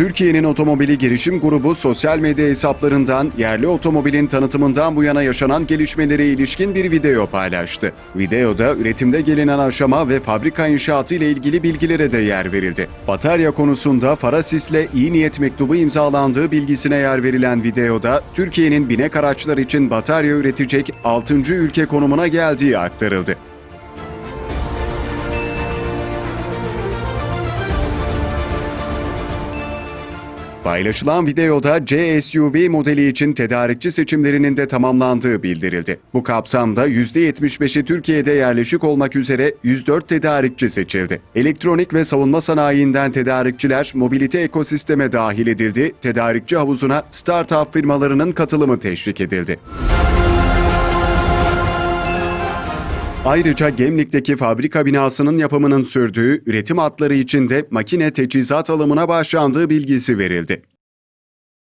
Türkiye'nin otomobili girişim grubu sosyal medya hesaplarından yerli otomobilin tanıtımından bu yana yaşanan gelişmelere ilişkin bir video paylaştı. Videoda üretimde gelinen aşama ve fabrika inşaatı ile ilgili bilgilere de yer verildi. Batarya konusunda Farasis'le iyi niyet mektubu imzalandığı bilgisine yer verilen videoda Türkiye'nin binek araçlar için batarya üretecek 6. ülke konumuna geldiği aktarıldı. Paylaşılan videoda C-SUV modeli için tedarikçi seçimlerinin de tamamlandığı bildirildi. Bu kapsamda %75'i Türkiye'de yerleşik olmak üzere 104 tedarikçi seçildi. Elektronik ve savunma sanayinden tedarikçiler mobilite ekosisteme dahil edildi, tedarikçi havuzuna start-up firmalarının katılımı teşvik edildi. Ayrıca Gemlik'teki fabrika binasının yapımının sürdüğü, üretim hatları için de makine teçhizat alımına başlandığı bilgisi verildi.